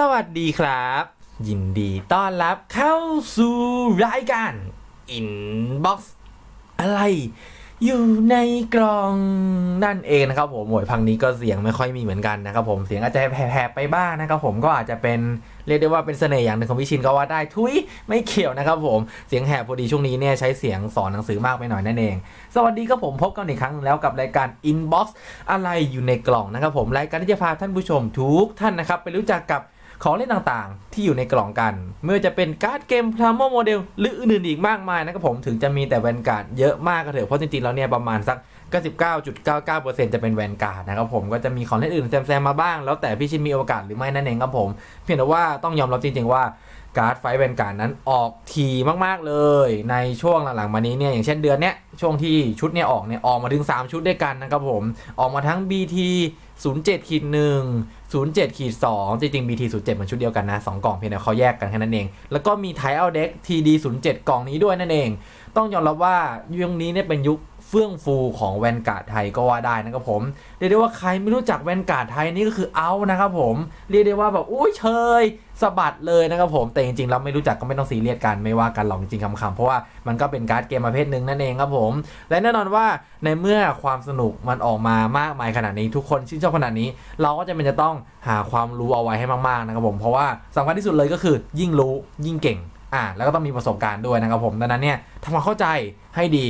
สวัสดีครับ ยินดีต้อนรับเข้าสู่รายการ Inbox อะไร อยู่ในกล่องนั่นเองนะครับผมหมวยพังนี้ก็เสียงไม่ค่อยมีเหมือนกันนะครับผมเสียงอาจจะแผลบๆไปบ้างนะครับผมก็อาจจะเป็นเรียกได้ว่าเป็นเสน่ห์อย่างหนึ่งของพี่ชินก็ว่าได้ทุยไม่เกี่ยวนะครับผมเสียงแหบพอดีช่วงนี้เนี่ยใช้เสียงสอนหนังสือมากไปหน่อยนั่นเอง สวัสดีครับผมพบกันอีกครั้งหนึ่งแล้วกับรายการ Inbox อะไรอยู่ในกล่องนะครับผมรายการที่จะพาท่านผู้ชมทุกท่านนะครับไปรู้จักกับ ของเล่นต่างๆ ที่อยู่ในกล่องกันไม่ว่าจะเป็นการ์ดเกมพลาโมโมเดลหรืออื่นๆอีกมากมายนะครับผมถึงจะมีแต่แวนการ์ดเยอะมากก็เถอะเพราะจริงๆแล้วเนี่ยประมาณสัก 99.99%จะเป็นแวนการ์ดนะครับผมก็จะมีของเล่นอื่นแซมๆมาบ้าง แล้วแต่พี่ชินมีโอกาสหรือไม่นั่นเองครับผม เพียงแต่ว่าต้องยอมรับจริงๆว่าการ์ดไฟแวนการ์ดนั้นออกทีมากๆเลย ในช่วงหลังๆมานี้เนี่ยอย่างเช่นเดือนเนี้ยช่วงที่ชุดเนี่ยออกเนี่ยออกมาถึง 3 ชุดด้วยกันนะครับผมออกมาทั้ง BT 07ขีด1 07ขีด2จริงๆ BT 07มันชุดเดียวกันนะ 2 กล่องเพียงแต่เขาแยกกันแค่นั้นเอง แล้วก็มีไทเอาเด็ก TD 07กล่องนี้ด้วยนั่นเอง ต้องยอมรับว่ายุคนี้เนี่ยเป็นยุค เฟื่องฟูของแวนการ์ดไทยก็ว่าได้นะครับผมเรียกได้ว่าใครไม่รู้จักแวนการ์ดไทยนี่ก็คือเอานะครับผมเรียกได้ว่าแบบอุ้ยเชยสะบัดเลยนะครับผมแต่จริงๆเราไม่รู้จักก็ไม่ต้องซีเรียสกันไม่ว่ากันหรอกจริงๆคำๆเพราะว่ามันก็เป็นการ์ดเกมประเภทหนึ่งนั่นเองครับผม และแน่นอนว่าในเมื่อความสนุกมันออกมามากมายขนาดนี้ทุกคนชื่นชอบขนาดนี้ เราก็จะเป็นจะต้องหาความรู้เอาไว้ให้มากๆนะครับผมเพราะว่าสำคัญที่สุดเลยก็คือ ยิ่งรู้ยิ่งเก่งอ่าแล้วก็ต้องมีประสบการณ์ด้วยนะครับผมดังนั้นเนี่ยทำความเข้าใจให้ดี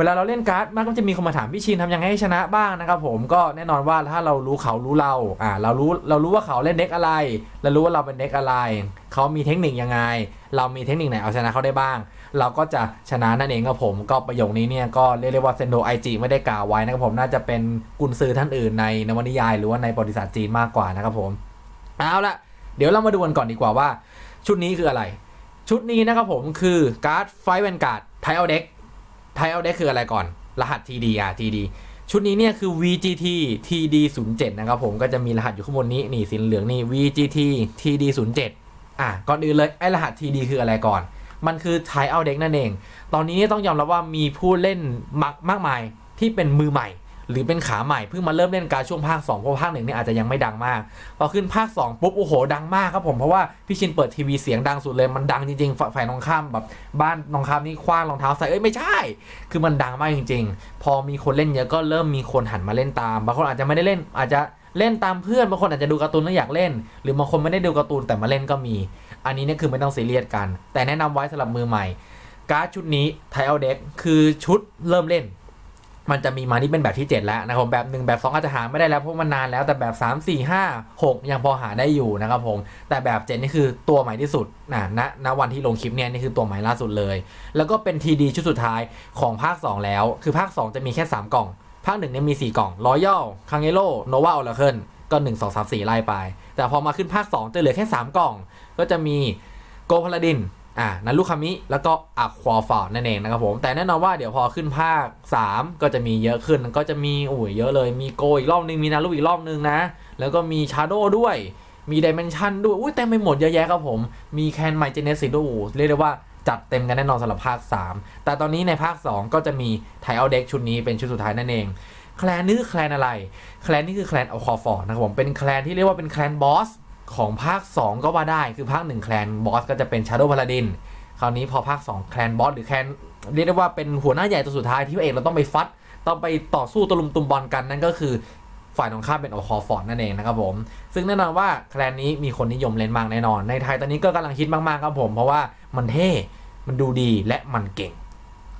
เวลาเราเล่นการ์ดมันก็จะมีคนมาถามพี่ชินทำยังไงให้ชนะบ้างนะครับผมก็แน่นอนว่าถ้าเรารู้เขารู้เราอ่าเรารู้เรารู้ว่าเขาเล่นเด็กอะไรเรารู้ว่าเราเป็นเด็กอะไร เขามีเทคนิคยังไง เรามีเทคนิคไหนเอาชนะเขาได้บ้าง เราก็จะชนะนั่นเองครับผมก็ประโยคนี้เนี่ยก็เรียกได้ว่าเซนโดไอจิไม่ได้กล่าวไว้นะครับผมน่าจะเป็นกุนซือท่านอื่นในนวนิยาย หรือว่าในประวัติศาสตร์จีนมากกว่านะครับผมเอาละเดี๋ยวเรามาดูกันก่อนดีกว่าว่า ชุดนี้คืออะไร ชุดนี้นะครับผมคือการ์ดไฟแวนการ์ดไทเอาเด็ก ไทเอาเด็กคืออะไรก่อน รหัส TD อะ TD ชุดนี้เนี่ยคือ VGT TD 0 7นะครับผมก็จะมีรหัสอยู่ข้างบนนี้นี่สีเหลืองนี่ VGT TD 0 7อะก่อนอื่นเลยไอรหัส TD คืออะไรก่อน มันคือไทเอาเด็กนั่นเอง ตอนนี้ต้องยอมรับว่ามีผู้เล่นมากมากมายที่เป็นมือใหม่ หรือเป็นขาใหม่เพิ่งมาเริ่มเล่นการช่วงภาค 2 เพราะภาคหนึ่งเนี่ยอาจจะยังไม่ดังมากพอขึ้นภาค 2 ปุ๊บโอ้โหดังมากครับผมเพราะว่าพี่ชินเปิดทีวีเสียงดังสุดเลยมันดังจริงๆฝ่ายฝ่ายตรงข้ามแบบบ้านตรงข้ามนี่คว้างรองเท้าใส่เอ้ยไม่ใช่ คือมันดังมากจริง ๆ พอมีคนเล่นเยอะก็เริ่มมีคนหันมาเล่นตามบางคนอาจจะไม่ได้เล่นอาจจะเล่นตามเพื่อนบางคนอาจจะดูการ์ตูนแล้วอยากเล่น หรือบางคนไม่ได้ดูการ์ตูนแต่มาเล่นก็มี อันนี้เนี่ยคือไม่ต้องซีเรียสกัน แต่แนะนำไว้สำหรับมือใหม่ การ์ดชุดนี้ไทเอาเด็กคือชุดเริ่มเล่น มันจะมีมานี่เป็นแบบที่ 7 แล้วนะครับแบบ1แบบ 2 อาจจะหาไม่ได้แล้วเพราะมันนานแล้วแต่แบบ 3 4 5 6 ยังพอหาได้อยู่นะครับผมแต่แบบ 7 นี่คือตัวใหม่ที่สุดนะณณวันที่ลงคลิปเนี่ยนี่คือตัวใหม่ล่าสุดเลย แล้วก็เป็นทีดีชุดสุดท้ายของภาค 2 แล้ว คือภาค 2 จะมีแค่ 3 กล่อง ภาค1เนี่ยมี 4 กล่องรอยัลคังเอโลโนวาออร์เคิลก็ 1 2 3 4 ไล่ไป แต่พอมาขึ้นภาค 2 จะเหลือแค่ 3 กล่อง ก็จะมีโกพาลาดิน อ่านันลูคามิ แล้วก็อัควาฟอร์ดนั่นเองนะครับผม แต่แน่นอนว่าเดี๋ยวพอขึ้นภาค 3 ก็จะมีเยอะขึ้น ก็จะมีอุ้ยเยอะเลย มีโกอีกรอบนึง มีนารุอีกรอบนึงนะ แล้วก็มีชาโดด้วย มีดิเมนชันด้วย อุ้ยเต็มไปหมดเยอะแยะครับผม มีแคนไมเจเนสิด้วยโอ้โหเรียกได้ว่าจัดเต็มกันแน่นอนสำหรับภาค 3 แต่ตอนนี้ในภาค 2 ก็จะมีไทเอาเด็กชุดนี้เป็นชุดสุดท้ายนั่นเอง แคลนนี่คือแคลนอะไร แคลนนี่คือแคลนอัลคอฟอร์ดนะครับผม เป็นแคลนที่เรียกว่าเป็นแคลนบอส ของภาค 2 ก็ว่าได้คือภาค 1 แคลนบอสก็จะเป็นชาโดว์พาลาดินคราวนี้พอภาค 2 แคลนบอสหรือแคลนเรียกได้ว่าเป็นหัวหน้าใหญ่ตัวสุดท้ายที่พระเอกเราต้องไปฟัดต้องไปต่อสู้ตะลุมตุมบอลกันนั่นก็คือฝ่ายตรงข้ามเป็นออคอฟอร์ดนั่นเองนะครับผม ซึ่งแน่นอนว่าแคลนนี้มีคนนิยมเล่นมากแน่นอน ในไทยตอนนี้ก็กำลังฮิตมากๆครับผม เพราะว่ามันเท่ มันดูดีและมันเก่ง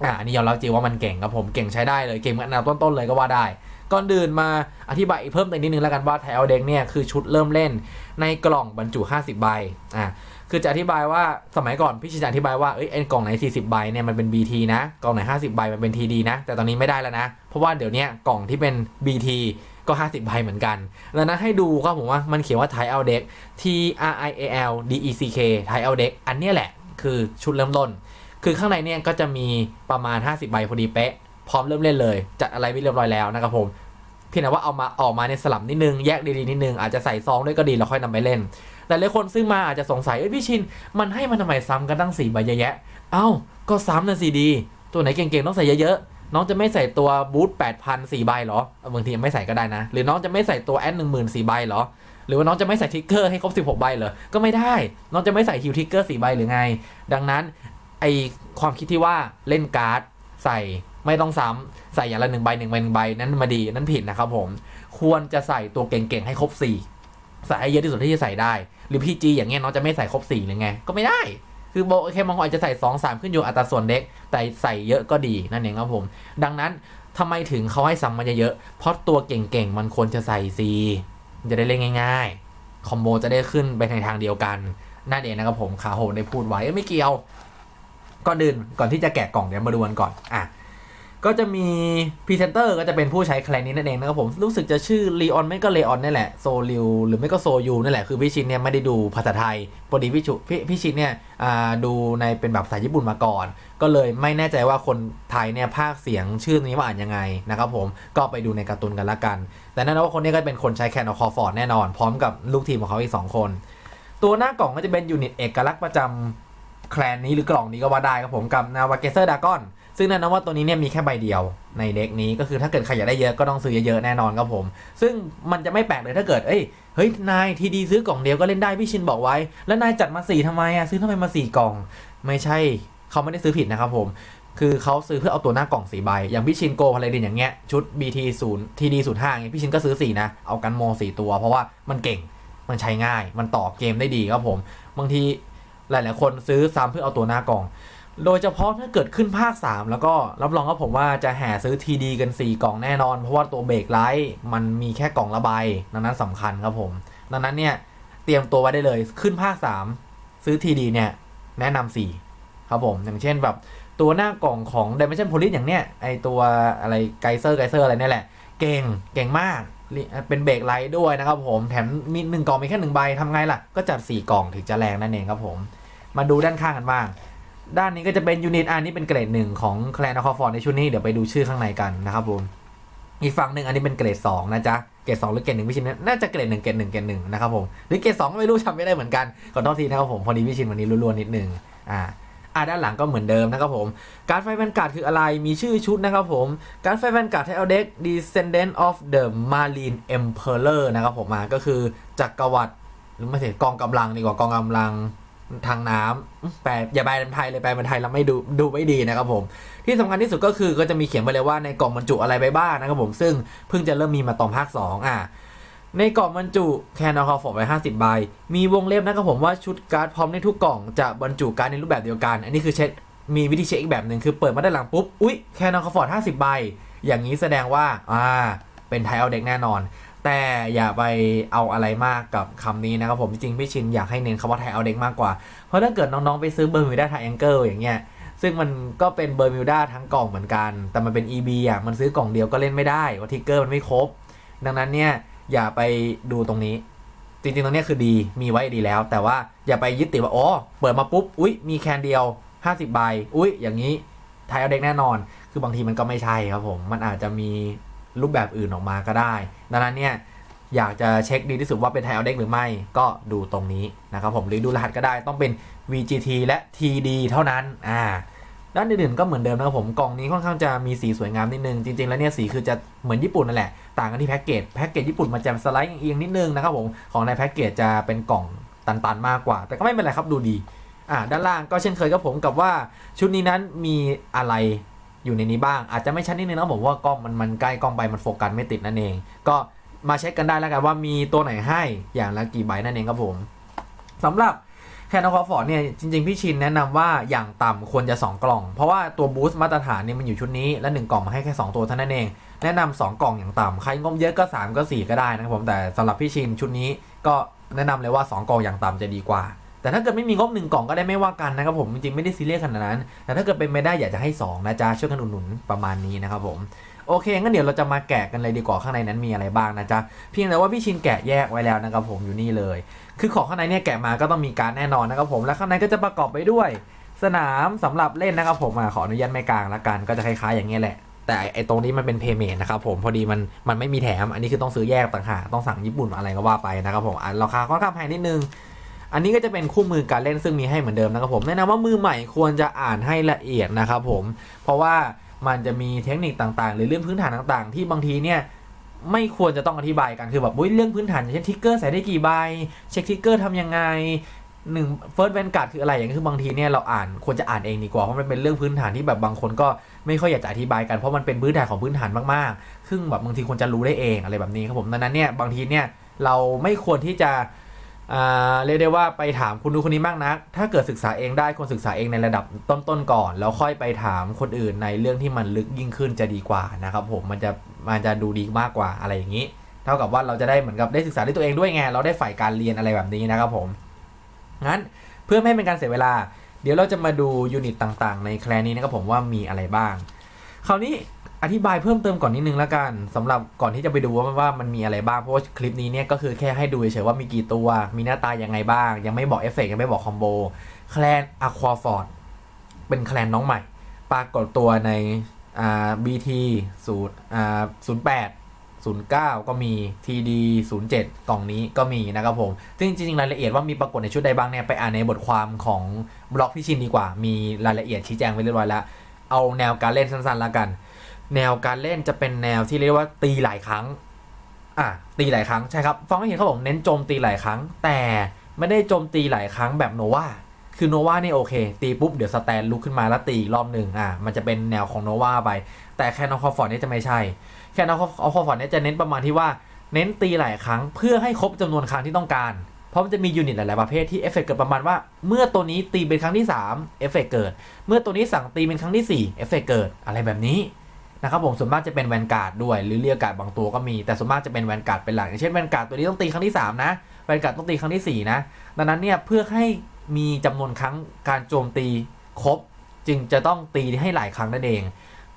อ่านนี้ยอมรับจริงว่ามันเก่งครับผม เก่งใช้ได้เลย เก่งอันดับต้นๆเลยก็ว่าได้ ก่อนอื่นมาอธิบายอีกเพิ่มเติมนิดนึงแล้วกันว่าไทเอาเด็กเนี่ยคือชุดเริ่มเล่นในกล่องบรรจุ 50 ใบอ่าคือจะอธิบายว่าสมัยก่อนพี่ชินจะอธิบายว่าเอ้ยไอ้กล่องไหน 40 ใบเนี่ยมันเป็น BT นะกล่องไหน 50 ใบมันเป็น TD นะ แต่ตอนนี้ไม่ได้แล้วนะ เพราะว่าเดี๋ยวนี้กล่องที่เป็น BT ก็ก็50 ใบเหมือนกัน แล้วนะให้ดูก็ผมว่ามันเขียนว่า t i เอาเด็ก T R I A L D E C K t i เอาเด็กอันนี้แหละคือชุดเริ่มต้น คือข้างในเนี่ยก็จะมีประมาณ 50 ใบพอดีเป๊ะ พร้อมเริ่มเล่นเลย จัดอะไรไว้เรียบร้อยแล้วนะครับผมเพียงแต่ว่าเอามาออกมาในสลับนิดนึงแยกดีๆนิดนึงอาจจะใส่ซองด้วยก็ดีแล้วค่อยนำไปเล่นแต่หลายคนซื้อมาอาจจะสงสัยเอ้ยพี่ชิน มันให้มันทำไมซ้ำกันตั้งสี่ใบเยอะแยะ เอ้า ก็ซ้ำนะสิดี ตัวไหนเก่งๆต้องใส่เยอะๆ น้องจะไม่ใส่ตัวบูท8,000สี่ใบเหรอบางทีไม่ใส่ก็ได้นะ หรือน้องจะไม่ใส่ตัวแอดหนึ่งหมื่นสี่ใบเหรอ หรือว่าน้องจะไม่ใส่ทิกเกอร์ให้ครบ16ใบเหรอ ก็ไม่ได้ น้องจะไม่ใส่ฮิวทิกเกอร์สี่ใบหรือไง ดังนั้นไอความคิดที่ว่าเล่นการ์ดใส่ ไม่ต้องซ้ำใส่อย่างละหนึ่งใบหนึ่งใบหนึ่งใบนั้นมาดีนั่นผิดนะครับผมควรจะใส่ตัวเก่งๆให้ครบสี่ใส่ให้เยอะที่สุดที่จะใส่ได้ หรือพีจีอย่างเงี้ยน้องจะไม่ใส่ครบสี่หรือไงก็ไม่ได้คือโบเคบางอาจจะใส่สองสามขึ้นอยู่อัตราส่วนเด็ก แต่ใส่เยอะก็ดีนั่นเองครับผม ดังนั้นทำไมถึงเขาให้ซ้ำมาเยอะเพราะตัวเก่งๆ มันควรจะใส่ซีจะได้เล่นง่ายๆ คอมโบจะได้ขึ้นไปในทางเดียวกัน นั่นเองนะครับผมขาโหดได้พูดไว้ไม่เกี่ยวก่อนอื่นก่อนที่จะแกะกล่องเดี๋ยวมาดูกันก่อนอะ ก็จะมีพรีเซนเตอร์ก็จะเป็นผู้ใช้แคลนนี้นั่นเองนะครับผม รู้สึกจะชื่อลีออนไม่ก็เลออนนี่แหละโซลิวหรือไม่ก็โซยูนั่นแหละคือพี่ชินเนี่ยไม่ได้ดูภาษาไทยพอดีพี่ชุพี่พี่ชินเนี่ยดูในเป็นแบบภาษาญี่ปุ่นมาก่อน ก็เลยไม่แน่ใจว่าคนไทยเนี่ยภาคเสียงชื่อนี้ว่าอ่านยังไงนะครับผมก็ไปดูในการ์ตูนกันละกัน แต่แน่นอนว่าคนนี้ก็เป็นคนใช้แคนอคอฟอร์ดแน่นอน พร้อมกับลูกทีมของเขาอีกสองคน ตัวหน้ากล่องก็จะเป็นยูนิตเอกลักษณ์ประจำแคลนนี้หรือกล่องนี้ก็ว่าได้ครับผมกับนาวาเกเซอร์ดากอน ซึ่งแน่นอนว่าตัวนี้เนี่ยมีแค่ใบเดียวในเด็กนี้ก็คือถ้าเกิดใครอยากได้เยอะก็ต้องซื้อเยอะๆแน่นอนครับผม ซึ่งมันจะไม่แปลกเลยถ้าเกิดเอ้ยเฮ้ยนายทีดีซื้อกล่องเดียวก็เล่นได้พี่ชินบอกไว้ แล้วนายจัดมาสี่ทำไมอะซื้อทำไมมาสี่กล่อง ไม่ใช่เขาไม่ได้ซื้อผิดนะครับผมคือเขาซื้อเพื่อเอาตัวหน้ากล่องสี่ใบ อย่างพี่ชินโกพาเลดินอย่างเงี้ยชุด BT 0 TD 0 5เงี้ยพี่ชินก็ซื้อสี่นะ เอากันโมสี่ตัว เพราะว่ามันเก่งมันใช้ง่าย มันต่อเกมได้ดีครับผม บางทีหลาย ๆ คนซื้อซ้ำเพื่อเอาตัวหน้ากล่อง โดยเฉพาะถ้าเกิดขึ้นภาค 3 แล้วก็รับรองว่าผมว่าจะแห่ซื้อทีดีกัน 4 กล่องแน่นอน เพราะว่าตัวเบรกไลท์มันมีแค่กล่องละใบดังนั้นสำคัญครับผม ดังนั้นเนี่ย เตรียมตัวไว้ได้เลยขึ้นภาค 3 ซื้อทีดีเนี่ย แนะนำ4ครับผม อย่างเช่นแบบตัวหน้ากล่องของ Dimension Police อย่างเนี้ยไอตัวอะไรไกเซอร์ไกเซอร์อะไรเนี่ยแหละ เก่งเก่งมากเป็นเบรกไลท์ด้วยนะครับผมแถมมีหนึ่งกล่องมีแค่หนึ่งใบทำไงล่ะก็จัด4กล่องถึงจะแรงนั่นเองครับผม มาดูด้านข้างกันบ้าง ด้านนี้ก็จะเป็นยูนิตอันนี้เป็นเกรดหนึ่งของแคลนอคอฟอร์ในชุดนี้เดี๋ยวไปดูชื่อข้างในกันนะครับผมอีกฝั่งหนึ่งอันนี้เป็นเกรดสองนะจ๊ะเกรดสองหรือเกรดหนึ่งพี่ชินน่าจะเกรดหนึ่งเกรดหนึ่งเกรดหนึ่งนะครับผมหรือเกรดสองก็ไม่รู้จำไม่ได้เหมือนกันขอโทษทีนะครับผมพอดีพี่ชินวันนี้ล้วๆนิดนึงอ่าอ่าด้านหลังก็เหมือนเดิมนะครับผม การไฟแวนการ์ดคืออะไร มีชื่อชุดนะครับผม การไฟแวนการ์ดไทเอลเด็ก Descendant of the Marine Emperor นะครับผมมาก็คือจักรวรรดิหรือไม่ใช่กองกำลังดีกว่ากองกำลัง ทางน้ำแปลอย่าแปลเป็นไทยเลยแปลเป็นไทยแล้วไม่ดูดูไม่ดีนะครับผม ที่สำคัญที่สุดก็คือก็จะมีเขียนไปเลยว่าในกล่องบรรจุอะไรไปบ้างนะครับผมซึ่งเพิ่งจะเริ่มมีมาตอนภาค2อะในกล่องบรรจุแคนอคอฟอร์ไว้50 ใบ มีวงเล็บนะครับผมว่าชุดการ์ดพร้อมในทุกกล่องจะบรรจุการ์ดในรูปแบบเดียวกัน อันนี้คือเช็คมีวิธีเช็คอีกแบบหนึ่งคือเปิดมาด้านหลังปุ๊บ อุ๊ยแคนอคอฟอร์50 ใบ อย่างนี้แสดงว่า อ่า เป็นไทยเอาเด็กแน่นอน แต่อย่าไปเอาอะไรมากกับคำนี้นะครับผมจริงๆพี่ชินอยากให้เน้นคำว่าไทยเอาเด็กมากกว่า เพราะถ้าเกิดน้องๆไปซื้อเบอร์มิวด้าไทแองเกิลอย่างเงี้ยซึ่งมันก็เป็นเบอร์มิวด้าทั้งกล่องเหมือนกัน แต่มันเป็น EB อะมันซื้อกล่องเดียวก็เล่นไม่ได้ว่าทิกเกอร์มันไม่ครบ ดังนั้นเนี่ยอย่าไปดูตรงนี้ จริงๆตรงนี้คือดีมีไว้ดีแล้ว แต่ว่าอย่าไปยึดติดว่าอ๋อเปิดมาปุ๊บอุ๊ยมีแคนเดียว 50ใบอุ๊ย อย่างนี้ไทยเอาเด็กแน่นอน คือบางทีมันก็ไม่ใช่ครับผมมันอาจจะมี รูปแบบอื่นออกมาก็ได้ ดังนั้นเนี่ยอยากจะเช็คดีที่สุดว่าเป็นไทยเอาเด็กหรือไม่ก็ดูตรงนี้นะครับผมหรือดูรหัสก็ได้ต้องเป็น VGT และ TD เท่านั้นอ่าด้านอื่นๆก็เหมือนเดิมนะครับผมกล่องนี้ค่อนข้างจะมีสีสวยงามนิดนึง จริงๆ แล้วเนี่ยสีคือจะเหมือนญี่ปุ่นนั่นแหละ ต่างกันที่แพ็กเกจแพ็กเกจญี่ปุ่นมันจะสไลด์เอียงนิดนึงนะครับผมของในแพ็กเกจจะเป็นกล่องตันๆ มากกว่า แต่ก็ไม่เป็นไรครับดูดีอ่าด้านล่างก็เช่นเคยกับผมกับว่าชุดนี้นั้นมีอะไร อยู่ในนี้บ้าง อาจจะไม่ชัดนิดนึงนะผมว่ากล้องมันมันใกล้กล้องไปมันโฟกัสไม่ติดนั่นเอง ก็มาเช็คกันได้แล้วกันว่ามีตัวไหนให้อย่างละกี่ใบนั่นเองครับผมสำหรับแคนอคอฟอร์ดเนี่ยจริง ๆ พี่ชินแนะนำว่าอย่างต่ำควรจะ 2 กล่อง เพราะว่าตัวบูสต์มาตรฐานเนี่ยมันอยู่ชุดนี้ และ 1 กล่องมาให้แค่ 2 ตัวเท่านั้นเอง แนะนำ2กล่องอย่างต่ำใครงบเยอะก็ 3 ก็ 4 ก็ได้นะครับผมแต่สำหรับพี่ชินชุดนี้ก็แนะนำเลยว่า 2 กล่องอย่างต่ำจะดีกว่า แต่ถ้าเกิดไม่มีงบ1กล่องก็ได้ไม่ว่ากันนะครับผมจริงๆไม่ได้ซีเรียสขนาดนั้น แต่ถ้าเกิดเป็นไม่ได้อยากจะให้ 2 นะจ๊ะช่วยกันอุดหนุนประมาณนี้นะครับผมโอเคงั้นเดี๋ยวเราจะมาแกะกันเลยดีกว่าข้างในนั้นมีอะไรบ้างนะจ๊ะเพียงแต่ว่าพี่ชินแกะแยกไว้แล้วนะครับผมอยู่นี่เลย คือของข้างในเนี่ยแกะมาก็ต้องมีการแน่นอนนะครับผมและข้างในก็จะประกอบไปด้วย สนามสำหรับเล่นนะครับผมขออนุญาตไม่กลางละกันก็จะคล้ายๆอย่างเงี้แหละแต่ไอตรงนี้มันเป็นเพย์เม t นะครับผมพอดีมันมันไม่มีแถม อันนี้คือต้องซื้อแยกต่างหากต้องสั่งญี่ปุ่นอะไรก็ว่าไปนะครับผมอะราคาค่อนข้างแพงนิดนึง อันนี้ก็จะเป็นคู่มือการเล่นซึ่งมีให้เหมือนเดิมนะครับผมแนะนำว่ามือใหม่ควรจะอ่านให้ละเอียดนะครับผม เพราะว่ามันจะมีเทคนิคต่างๆ หรือเรื่องพื้นฐานต่างๆ ที่บางทีเนี่ยไม่ควรจะต้องอธิบายกันคือแบบเรื่องพื้นฐานอย่างเช่นทิกเกอร์ใส่ได้กี่ใบเช็คทิกเกอร์ทำยังไงหนึ่งเฟิร์สแวนการ์ดคืออะไรอย่างนี้คือบางทีเนี่ยเราอ่านควรจะอ่านเองดีกว่าเพราะมันเป็นเรื่องพื้นฐานที่แบบบางคนก็ไม่ค่อยอยากจะอธิบายกันเพราะมันเป็นพื้นฐานของพื้นฐานมากๆ ซึ่งแบบบางทีควรจะรู้ได้เองอะไรแบบนี้ครับผมดังนั้นเนี่ยบางทีเนี่ยเราไม่ควรที่จะ เรียกได้ว่าไปถามคุณดูคนนี้มากนักถ้าเกิดศึกษาเองได้ควรศึกษาเองในระดับต้นๆก่อน แล้วค่อยไปถามคนอื่นในเรื่องที่มันลึกยิ่งขึ้นจะดีกว่านะครับผมมันจะมันจะดูดีมากกว่าอะไรอย่างนี้ เท่ากับว่าเราจะได้เหมือนกับได้ศึกษาด้วยตัวเองด้วยไงเราได้ฝ่ายการเรียนอะไรแบบนี้นะครับผมงั้นเพื่อไม่ให้เป็นการเสียเวลา เดี๋ยวเราจะมาดูยูนิตต่างๆ ในแคลนนี้นะครับผมว่ามีอะไรบ้าง คราวนี้ อธิบายเพิ่มเติมก่อนนิดนึงแล้วกันสำหรับก่อนที่จะไปดูว่าว่ามันมีอะไรบ้างเพราะว่าคลิปนี้เนี่ยก็คือแค่ให้ดูเฉยว่ามีกี่ตัว มีหน้าตายังไงบ้าง ยังไม่บอกเอฟเฟกต์ยังไม่บอกคอมโบแคลนอะควาฟอร์ดเป็นแคลนน้องใหม่ ปรากฏตัวในอ่าบีทีศูนย์อ่าศูนย์แปดศูนย์เก้าก็มี TD 0 7กล่องนี้ก็มีนะครับผม ซึ่งจริงๆ รายละเอียดว่ามีปรากฏในชุดใดบ้างเนี่ย ไปอ่านในบทความของบล็อกพี่ชินดีกว่า มีรายละเอียดชี้แจงไว้เรียบร้อยแล้ว เอาแนวการเล่นสั้นๆแล้วกัน แนวการเล่นจะเป็นแนวที่เรียกว่าตีหลายครั้ง อะตีหลายครั้งใช่ครับฟังไม่เห็นเขาบอกเน้นโจมตีหลายครั้ง แต่ไม่ได้โจมตีหลายครั้งแบบโนวาคือโนวานี่โอเค ตีปุ๊บเดี๋ยวสแตนลุกขึ้นมาแล้วตีอีกรอบหนึ่งอะมันจะเป็นแนวของโนวาไป แต่แค่นอคอฟอร์ดนี่จะไม่ใช่ แค่นอคอฟอร์ดนี่จะเน้นประมาณที่ว่าเน้นตีหลายครั้งเพื่อให้ครบจำนวนครั้งที่ต้องการ เพราะมันจะมียูนิตหลาย ๆ ประเภทที่เอฟเฟกต์เกิดประมาณว่า เมื่อตัวนี้ตีเป็นครั้งที่3เอฟเฟกต์เกิด เมื่อตัวนี้สั่งตีเป็นครั้งที่4เอฟเฟกเกิดอะไรแบบนี้ นะครับผมส่วนมากจะเป็นแวนการ์ดด้วย หรือเรียกการ์ดบางตัวก็มีแต่ส่วนมากจะเป็นแวนการ์ดเป็นหลักอย่างเช่นแวนการ์ดตัวนี้ต้องตีครั้งที่ 3 นะแวนการ์ดต้องตีครั้งที่ 4 นะ ดังนั้นเนี่ยเพื่อให้มีจำนวนครั้งการโจมตีครบ จึงจะต้องตีให้หลายครั้งนั่นเอง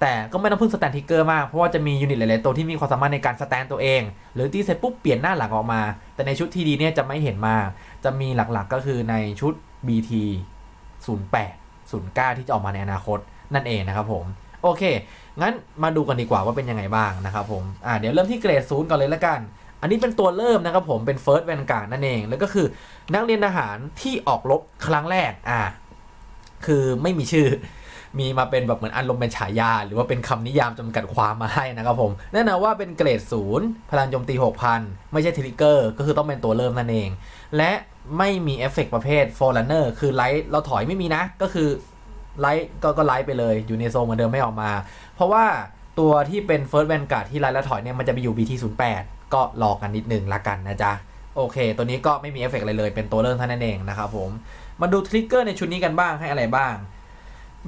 แต่ก็ไม่ต้องพึ่งสแตนทิกเกอร์มากเพราะว่าจะมียูนิตหลายๆตัวที่มีความสามารถในการสแตนตัวเอง หรือตีเสร็จปุ๊บเปลี่ยนหน้าหลังออกมา แต่ในชุดทีดีเนี่ยจะไม่เห็นมากจะมีหลักๆก็คือในชุด BT 08 09 ที่จะออกมาในอนาคตนั่นเองนะครับผม โอเค งั้นมาดูกันดีกว่าว่าเป็นยังไงบ้างนะครับผมอ่าเดี๋ยวเริ่มที่เกรดศูนย์ก่อนเลยละกัน อันนี้เป็นตัวเริ่มนะครับผมเป็น First Vanguard นั่นเอง แล้วก็คือนักเรียนทหารที่ออกรบครั้งแรกอ่าคือไม่มีชื่อมีมาเป็นแบบเหมือนอารมณ์เป็นฉายา หรือว่าเป็นคำนิยามจำกัดความมาให้นะครับผมแน่นอนว่าเป็นเกรดศูนย์พลังโจมตี 6,000 ไม่ใช่ทริกเกอร์ ก็คือต้องเป็นตัวเริ่มนั่นเอง และไม่มีเอฟเฟกต์ประเภท Forerunner คือไลท์เราถอยไม่มีนะ ก็คือ ไลท์ก็ก็ไลท์ไปเลยอยู่ในโซนเหมือนเดิมไม่ออกมา เพราะว่าตัวที่เป็น First Vanguard ที่ไลท์และถอยเนี่ยมันจะไปอยู่ BT08 ก็รอกันนิดนึงละกันนะจ๊ะ โอเค ตัวนี้ก็ไม่มีเอฟเฟกต์อะไรเลย เป็นตัวเริ่มเท่านั้นเองนะครับผม มาดูทริกเกอร์ในชุดนี้กันบ้างให้อะไรบ้าง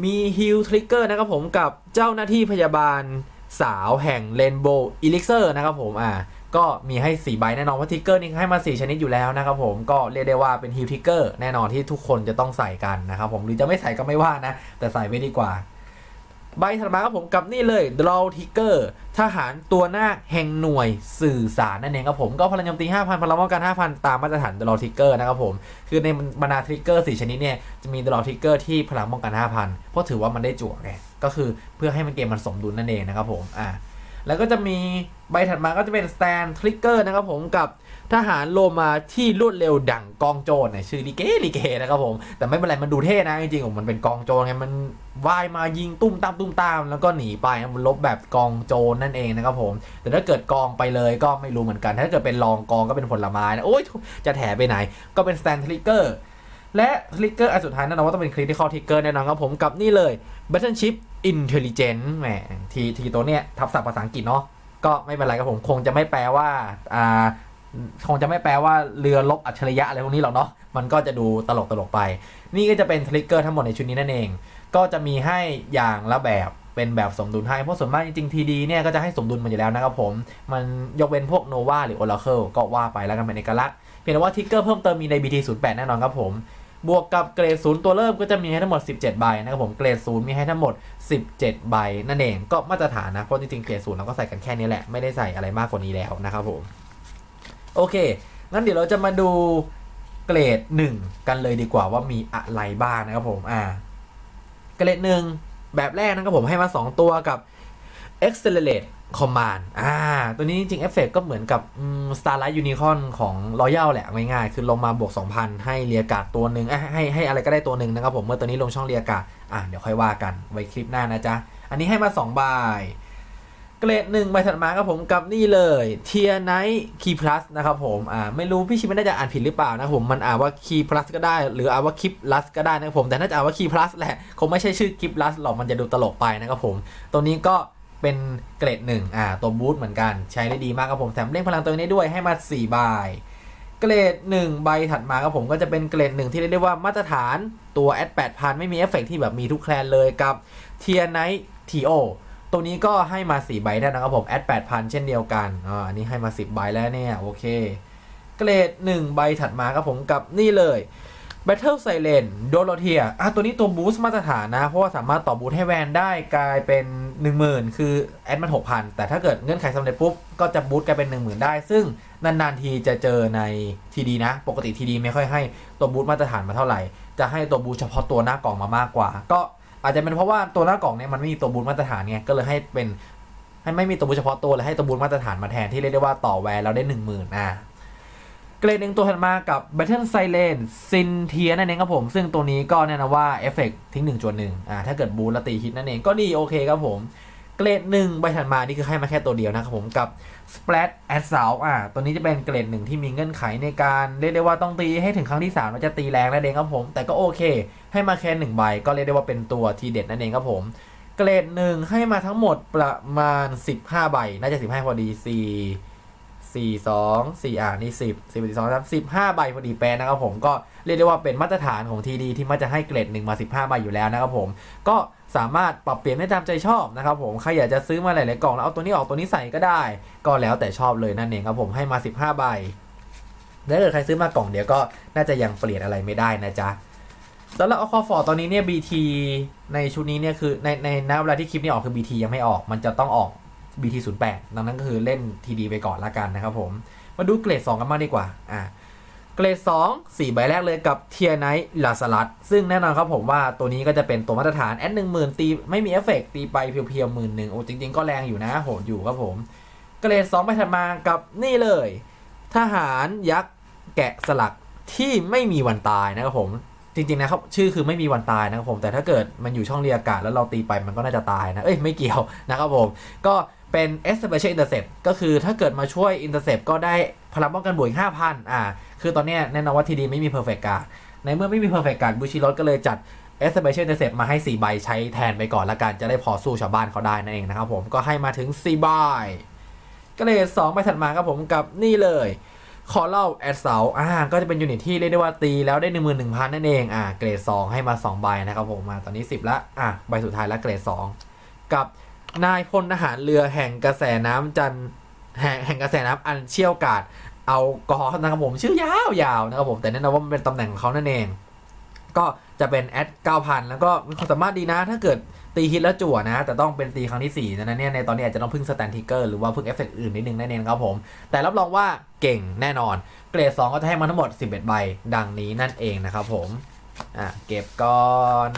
มีฮิลทริกเกอร์นะครับผมกับเจ้าหน้าที่พยาบาลสาวแห่งเรนโบว์อิลิกเซอร์นะครับผมอ่า ก็มีให้ 4 ใบแน่นอนว่าทิกเกอร์นี้ให้มา 4 ชนิดอยู่แล้วนะครับผมก็เรียกได้ว่าเป็นฮิลทิกเกอร์แน่นอนที่ทุกคนจะต้องใส่กันนะครับผมหรือจะไม่ใส่ก็ไม่ว่านะ แต่ใส่ไว้ดีกว่า ใบถัดมาครับผมกับนี่เลย Draw Ticker ทหารตัวหน้าแห่งหน่วยสื่อสารนั่นเองครับผมก็พลังโจมตี 5,000 พลังป้องกัน 5,000 ตามมาตรฐาน Draw Ticker นะครับผมคือในบรรดาทิกเกอร์4ชนิดเนี่ยจะมี Draw Ticker ที่พลังป้องกัน 5,000 เพราะถือว่ามันได้จั่วไงก็คือเพื่อให้มันเกมมันสมดุลนั่นเองนะครับผมอ่า แล้วก็จะมีใบถัดมาก็จะเป็น Stand Trigger นะครับผมกับทหารโลมาที่รวดเร็วดั่งกองโจรเนี่ยชื่อลิเกลิเกนะครับผม แต่ไม่เป็นไรมันดูเท่นะจริงๆผมมันเป็นกองโจรไงมันว่ายมายิงตุ้มตามตุ้มตาม แล้วก็หนีไปมันลบแบบกองโจรนั่นเองนะครับผม แต่ถ้าเกิดกองไปเลยก็ไม่รู้เหมือนกัน ถ้าเกิดเป็นรองกองก็เป็นผลไม้นะโอ้ยจะแถไปไหน ก็เป็น Stand Trigger และทริกเกอร์อันสุดท้ายแน่นอนว่าต้องเป็น Critical Trigger แน่นอนครับผมกับนี่เลย Battleship Intelligent แหมทีทีตัวเนี้ยทับศัพท์ภาษาอังกฤษเนาะก็ไม่เป็นไรครับผมคงจะไม่แปลว่าอ่าคงจะไม่แปลว่าเรือลบอัจฉริยะอะไรพวกนี้หรอกเนาะมันก็จะดูตลกตลกไป นี่ก็จะเป็นทริกเกอร์ทั้งหมดในชุดนี้นั่นเอง ก็จะมีให้อย่างละแบบเป็นแบบสมดุลให้ เพราะส่วนมากจริงๆทีดีเนี่ยก็จะให้สมดุลมาอยู่แล้วนะครับผม มันยกเว้นพวกโนวาหรือ Oracle ก็ว่าไปแล้วกันเป็นเอกลักษณ์เพียงแต่ว่าทริกเกอร์เพิ่มเติมมีใน BT08 แน่นอนครับผม บวกกับเกรดศูนย์ตัวเริ่มก็จะมีให้ทั้งหมด 17 ใบนะครับผมเกรดศูนย์มีให้ทั้งหมด 17 ใบนั่นเองก็มาตรฐานนะเพราะจริงๆเกรดศูนย์เราก็ใส่กันแค่นี้แหละไม่ได้ใส่อะไรมากกว่านี้แล้วนะครับผมโอเคงั้นเดี๋ยวเราจะมาดูเกรด 1 กันเลยดีกว่าว่ามีอะไรบ้างนะครับผมอ่าเกรดหนึ่งแบบแรกนะครับผมให้มา 2 ตัวกับ Accelerate Command อ่า ตัวนี้จริงๆเอฟเฟกก็เหมือนกับ Starlight Unicorn ของ Royal แหละง่ายๆ คือลงมาบวก 2,000 ให้เรียกาดตัวหนึ่งให้ให้อะไรก็ได้ตัวหนึ่งนะครับผม เมื่อตัวนี้ลงช่องเรียกาดอ่าเดี๋ยวค่อยว่ากัน ไว้คลิปหน้านะจ๊ะ อันนี้ให้มา2ใบเกรดหนึ่งใบถัดมาครับผมกับนี่เลยเทียไนท์คีพลัสนะครับผมอ่าไม่รู้พี่ชิมไม่น่าจะอ่านผิดหรือเปล่านะผมมันอ่านว่าคีพลัสก็ได้ หรืออ่านว่าคิปลัสก็ได้นะครับผมแต่น่าจะอ่านว่าคีพลัสแหละคงไม่ใช่ชื่อคิปลัสหรอกมันจะดูตลกไปนะครับผมตัวนี้ก็ เป็นเกรดหนึ่งอ่าตัวบูทเหมือนกันใช้ได้ดีมากครับผมแถมเร่งพลังตัวนี้ด้วยให้มา4ใบเกรด1ใบถัดมาครับผมก็จะเป็นเกรดหนึ่งที่เรียกได้ว่ามาตรฐานตัวแอด8,000ไม่มีเอฟเฟกต์ที่แบบมีทุกแคลนเลยกับเทียนไนท์ทีโอตัวนี้ก็ให้มา4ใบได้นะครับผมแอด8,000เช่นเดียวกันอ่าอันนี้ให้มา10ใบแล้วเนี่ยโอเคเกรด1ใบถัดมาครับผมกับนี่เลย Battle Siren d o l o t i a อะตัวนี้ตัวบูสต์มาตรฐานนะ เพราะว่าสามารถต่อบูสต์ให้แวนได้กลายเป็น 10,000 คือแอดมัน 6,000 แต่ถ้าเกิดเงื่อนไขสำเร็จปุ๊บ ก็จะบูสต์กลายเป็น 10,000 ได้ ซึ่งนาน ๆ ทีจะเจอในทีดีนะ ปกติทีดีไม่ค่อยให้ตัวบูสต์มาตรฐานมาเท่าไหร่ จะให้ตัวบูสต์เฉพาะตัวหน้ากล่องมามากกว่า ก็อาจจะเป็นเพราะว่าตัวหน้ากล่องเนี่ยมันไม่มีตัวบูทมาตรฐานไงก็เลยให้เป็นให้ไม่มีตัวบูทเฉพาะตัวเลยให้ตัวบูทมาตรฐานมาแทนที่เรียกได้ว่าต่อแวร์เราได้หนึ่งหมื่นอะ เกรดหนึ่งตัวถัดมากับ Battle Siren ซินเทียนั่นเองครับผม ซึ่งตัวนี้ก็แน่นะว่าเอฟเฟกทิ้งหนึ่งจวนหนึ่งอ่าถ้าเกิดบูลตีฮิตนั่นเองก็ดีโอเคครับผม เกรดหนึ่งใบถัดมานี่คือให้มาแค่ตัวเดียวนะครับผมกับ Splat a s s a u l t อ่าตัวนี้จะเป็นเกรดหนึ่งที่มีเงื่อนไขในการเรียกได้ว่าต้องตีให้ถึงครั้งที่3เราจะตีแรงนั่นเองครับผม แต่ก็โอเค ให้มาแค่หนึ่งใบก็เรียกได้ว่าเป็นตัวทีเด็ดนั่นเองครับผมเกรดหนึ่งให้มาทั้งหมดประมาณ 15 ใบ น่าจะ 15 พอดี4 4 2 4อ่านี่10 10 12 3 15ใบพอดีแปลนะครับผมก็เรียกได้ว่าเป็นมาตรฐานของทีดีที่มันจะให้เกรดหนึ่งมา15ใบอยู่แล้วนะครับผมก็สามารถปรับเปลี่ยนได้ตามใจชอบนะครับผมใครอยากจะซื้อมาหลายๆกล่องแล้วเอาตัวนี้ออกตัวนี้ใส่ก็ได้ ก็แล้วแต่ชอบเลยนั่นเองครับผมให้มา15ใบถ้าเกิดใครซื้อมากล่องเดียวก็น่าจะยังเปลี่ยนอะไรไม่ได้นะจ๊ะสำหรับอคอฟอร์ตอนนี้เนี่ย BT ในชุดนี้เนี่ยคือในในณเวลาที่คลิปนี้ออกคือ BT ยังไม่ออก มันจะต้องออก BT 0 8 ดังนั้นก็คือเล่น TD ไปก่อนละกันนะครับผม มาดูเกรด 2 กันบ้างดีกว่าอ่าเกรด 2 4 ใบแรกเลยกับเทียไนท์ลาสลัดซึ่งแน่นอนครับผมว่าตัวนี้ก็จะเป็นตัวมาตรฐานแอดหนึ่งหมื่นตี ไม่มีเอฟเฟกตีไปเพียวๆหมื่นหนึ่งโอ้จริง ๆ ก็แรงอยู่นะโหดอยู่ครับผม เกรด 2 ไปถัดมากับนี่เลย ทหารยักษ์แกะสลักที่ไม่มีวันตายนะครับผมจริงๆนะครับชื่อคือไม่มีวันตายนะครับผมแต่ถ้าเกิดมันอยู่ช่องเรียกาศแล้วเราตีไปมันก็น่าจะตายนะเอ้ยไม่เกี่ยวนะครับผมก็ เป็น e s p e c i a l Intercept ก็คือถ้าเกิดมาช่วย Intercept ก็ได้พลังป้องกันบวกอีก5,000 อ่า คือตอนนี้แน่นอนว่าทีดีไม่มี Perfect Guard ในเมื่อไม่มี Perfect Guard บูชิรถก็เลยจัด e s p e c i a l Intercept มาให้ 4 ใบใช้แทนไปก่อนละกัน จะได้พอสู้ชาวบ้านเขาได้นั่นเองนะครับผม ก็ให้มาถึง 4 ใบ ก็เลย 2 ใบถัดมาครับผมกับนี่เลยคอเล่าแอดเสาอ่า ก็จะเป็นยูนิตที่เรียกได้ว่าตีแล้วได้ 1 1 0 0 0 นั่นเอง อ่า เกรด 2 ให้มา 2 ใบนะครับผม มาตอนนี้ 10 ละ อะใบสุดท้ายล้วเกรด 2 กับ นายพลทหารเรือแห่งกระแสน้ำจันแห่งแห่งกระแสน้ำอันเชี่ยวกาดเอากอนะครับผมชื่อยาวๆนะครับผมแต่แน่นอนว่ามันเป็นตำแหน่งของเขานั่นเอง ก็จะเป็นแอด9,000 แล้วก็มีความสามารถดีนะ ถ้าเกิดตีฮิตแล้วจั่วนะ แต่ต้องเป็นตีครั้งที่4นะเนี่ยในตอนนี้อาจจะต้องพึ่งสแตนทิกเกอร์หรือว่าพึ่งเอฟเฟกต์อื่นนิดนึงแน่นองครับผม แต่รับรองว่าเก่งแน่นอน เกรด 2 ก็จะให้มาทั้งหมด 11 ใบดังนี้นั่นเองนะครับผมอะเก็บก่อน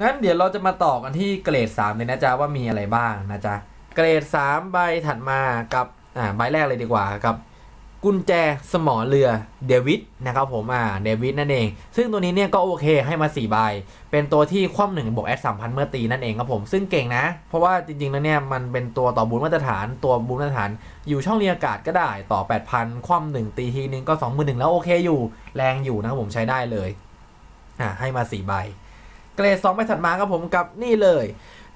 งั้นเดี๋ยวเราจะมาต่อกันที่เกรด3เลยนะจ๊ะว่ามีอะไรบ้างนะจ๊ะเกรด 3 ใบถัดมากับอ่าใบแรกเลยดีกว่ากับกุญแจสมอเรือเดวิดนะครับผมอ่าเดวิดนั่นเอง ซึ่งตัวนี้เนี่ยก็โอเคให้มา4ใบเป็นตัวที่คว่ำหนึ่งบวกแอดสามพันเมื่อตีนั่นเองครับผมซึ่งเก่งนะ เพราะว่าจริงๆแล้วเนี่ยมันเป็นตัวต่อบุญมาตรฐานตัวบุญมาตรฐาน อยู่ช่องเรียงอากาศก็ได้ต่อ 8,000 คว่ำหนึ่งตีทีนึงก็21,000แล้วโอเคอยู่ แรงอยู่นะครับผมใช้ได้เลยอ่าให้มา4ใบ เกรด2ไปถัดมาครับผมกับนี่เลย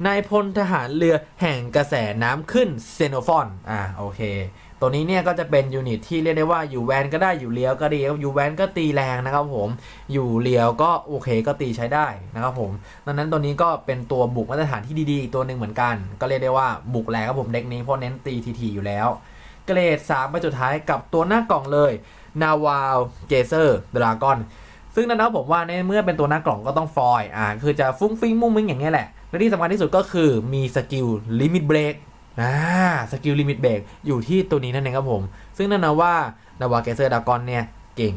นายพลทหารเรือแห่งกระแสน้ำขึ้นเซโนฟอน อ่าโอเค ตัวนี้เนี่ยก็จะเป็นยูนิตที่เรียกได้ว่าอยู่แวนก็ได้อยู่เลี้ยวก็ดีอยู่แวนก็ตีแรงนะครับผม อยู่เลี้ยวก็โอเคก็ตีใช้ได้นะครับผม ดังนั้นตัวนี้ก็เป็นตัวบุกมาตรฐานที่ดีๆอีกตัวหนึ่งเหมือนกัน ก็เรียกได้ว่าบุกแรงครับผมเด็กนี้เพราะเน้นตีทีๆอยู่แล้ว เกรด3ไปสุดท้ายกับตัวหน้ากล่องเลยนาวาลเจเซอร์ดราก้อน ซึ่งนั่นนะผมว่าในเมื่อเป็นตัวหน้ากล่องก็ต้องฟอย์อ่าคือจะฟุ้งฟิ้งมุ้งมิ้งอย่างเงี้แหละ และที่สำคัญที่สุดก็คือมีสกิลลิมิตเบรกอ่าสกิลลิมิตเบรกอยู่ที่ตัวนี้นั่นเองครับผม ซึ่งนั่นนะว่านาวาเกเซอร์ดากอนเนี่ยเก่ง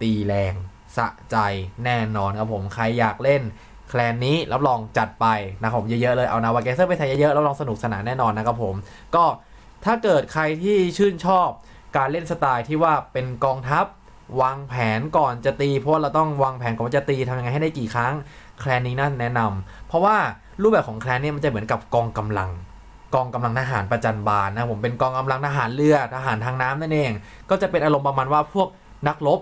ตีแรงสะใจแน่นอนครับผมใครอยากเล่นแคลนนี้รับรองจัดไปนะครับผมเยอะๆเลยเอานาวาเกเซอร์ไปใช้เยอะๆรับรองสนุกสนานแน่นอนนะครับผม ก็ถ้าเกิดใครที่ชื่นชอบการเล่นสไตล์ที่ว่าเป็นกองทัพ วางแผนก่อนจะตี เพราะเราต้องวางแผนก่อนว่าจะตีทำยังไงให้ได้กี่ครั้ง แคลนนี้น่าแนะนำเพราะว่ารูปแบบของแคลนเนี่ยมันจะเหมือนกับกองกำลัง กองกำลังทหารประจันบานนะผมเป็นกองกำลังทหารเรือทหารทางน้ำนั่นเอง ก็จะเป็นอารมณ์ประมาณว่าพวกนักรบ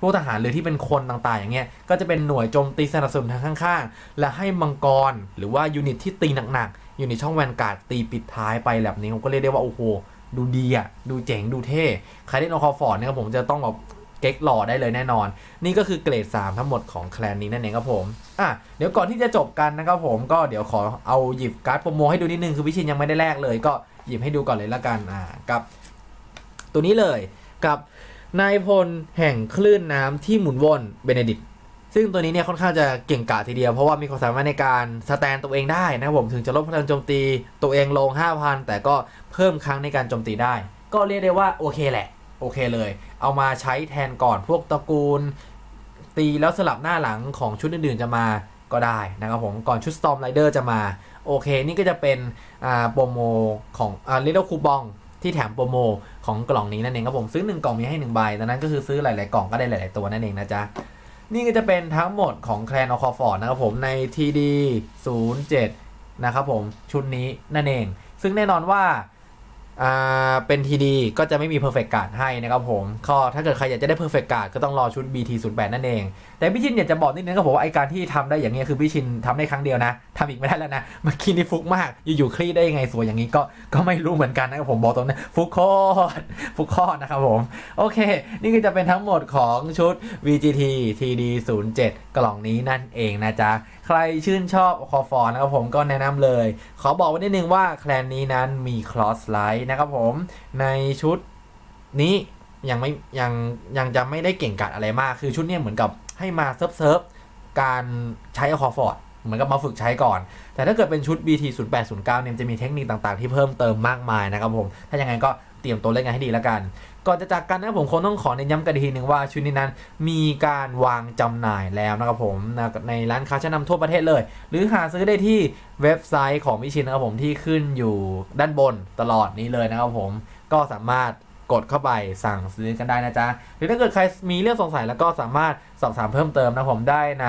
พวกทหารเรือที่เป็นคนต่างๆ อย่างเงี้ย ก็จะเป็นหน่วยโจมตีสนับสนุนทางข้างๆ และให้มังกร หรือว่ายูนิตที่ตีหนักๆ อยู่ในช่องแวนการ์ดตีปิดท้ายไปแบบนี้ผมก็เรียกได้ว่า โอ้โห ดูดีอะ ดูเจ๋ง ดูเท่ ใครเล่นอคอฟอร์ดเนี่ยผมจะต้องแบบ เก๊กหล่อได้เลยแน่นอน นี่ก็คือเกรด 3 ทั้งหมดของแคลนนี้นั่นเองครับผมอะเดี๋ยวก่อนที่จะจบกันนะครับผมก็เดี๋ยวขอเอาหยิบการ์ดโปรโมให้ดูนิดนึงคือวิชินยังไม่ได้แลกเลยก็หยิบให้ดูก่อนเลยละกันอ่ากับ ตัวนี้เลยกับนายพลแห่งคลื่นน้ำที่หมุนวนเบเนดิกซึ่งตัวนี้เนี่ยค่อนข้างจะเก่งกาจทีเดียว เพราะว่ามีความสามารถในการสแตนตัวเองได้นะครับผมถึงจะลดพลังโจมตีตัวเองลง 5,000 แต่ก็เพิ่มครั้งในการโจมตีได้ ก็เรียกได้ว่าโอเคแหละ โอเคเลย เอามาใช้แทนก่อนพวกตระกูล ตีแล้วสลับหน้าหลังของชุดอื่นๆจะมาก็ได้นะครับผมก่อนชุด Storm Rider จะมา โอเค นี่ก็จะเป็นโปรโมของอ่าลิ t ลคูบองที่แถมโปรโมของกล่องนี้นั่นเองครับผมซื้อ 1 กล่องมีให้ 1 ใบดังนั้นก็คือซื้อหลาย ๆ กล่องก็ได้หลาย ๆ ตัวนั่นเองนะจ๊ะ นี่ก็จะเป็นทั้งหมดของแคลนอคอฟอร์ดนะครับผมใน TD 07 นะครับผมชุดนี้นั่นเอง ซึ่งแน่นอนว่า อ่าเป็น TD ก็จะไม่มี Perfect Card ให้นะครับผมก็ถ้าเกิดใครอยากจะได้ Perfect Card ก็ต้องรอชุด BT 08 นั่นเอง แต่พี่ชินอยากจะบอกนิดนึงครับผมว่าไอการที่ทำได้อย่างนี้คือพี่ชินทำได้ครั้งเดียวนะทำอีกไม่ได้แล้วนะมื่อกี้นี่ฟุกมาก อยู่ๆคลี่ได้ยังไงสวยอย่างนี้ก็ก็ไม่รู้เหมือนกันนะครับผมบอกตรงนี้ฟุกโคตรฟุกโคตรนะครับผมโอเค นี่ก็จะเป็นทั้งหมดของชุด VGT TD 07 กล่องนี้นั่นเองนะจ๊ะใครชื่นชอบคอฟอร์นะครับผมก็แนะนำเลย ขอบอกไว้นิดนึงว่าแคลนนี้นั้นมีคลอสไลท์นะครับผมในชุดนี้ยังไม่ยังยังจะไม่ได้เก่งกาจอะไรมาก คือชุดนี้เหมือนกับให้มาเซิร์ฟเซิร์ฟการใช้อคอฟอร์ดเหมือนกับมาฝึกใช้ก่อน แต่ถ้าเกิดเป็นชุด BT 0809เนี่ยจะมีเทคนิคต่างๆ ที่เพิ่มเติมมากมายนะครับผม ถ้าอย่างไงก็เตรียมตัวเล่นกันให้ดีแล้วกัน ก่อนจะจากกันนะครับผมคงต้องขอเน้นย้ำกันอีกทีหนึ่งว่าชุดนี้นั้นมีการวางจำหน่ายแล้วนะครับผมในร้านค้าชั้นนำทั่วประเทศเลย หรือหาซื้อได้ที่เว็บไซต์ของวิชินนะครับผมที่ขึ้นอยู่ด้านบนตลอดนี้เลยนะครับผมก็สามารถกดเข้าไปสั่งซื้อกันได้นะจ๊ะหรือถ้าเกิดใครมีเรื่องสงสัยแล้วก็สามารถสอบถามเพิ่มเติมนะผมได้ใน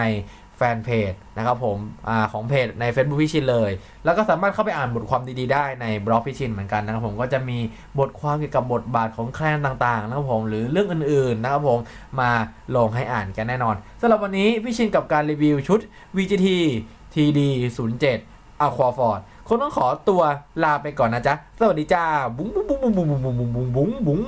ฟนเพจนะครับผมอของเพจใน Facebook พิชินเลย แล้วก็สามารถเข้าไปอ่านบทความดีๆ ได้ในบล็อกพิชินเหมือนกันนะครับผมก็จะมีบทความเกี่ยวกับบทบาทของแคลนต่างๆนะครับผมหรือเรื่องอื่นๆนะครับผมมาลงให้อ่านกันแน่นอนสำหรับวันนี้พี่ชินกับการรีวิวชุด VGT TD 07 Aquafort คนต้องขอตัวลาไปก่อนนะจ๊ะ สวัสดีจ้า บุ้งบุ้งบุ้งบุ้งบุ้งบุ้งบุ้งบุ้งบุ้ง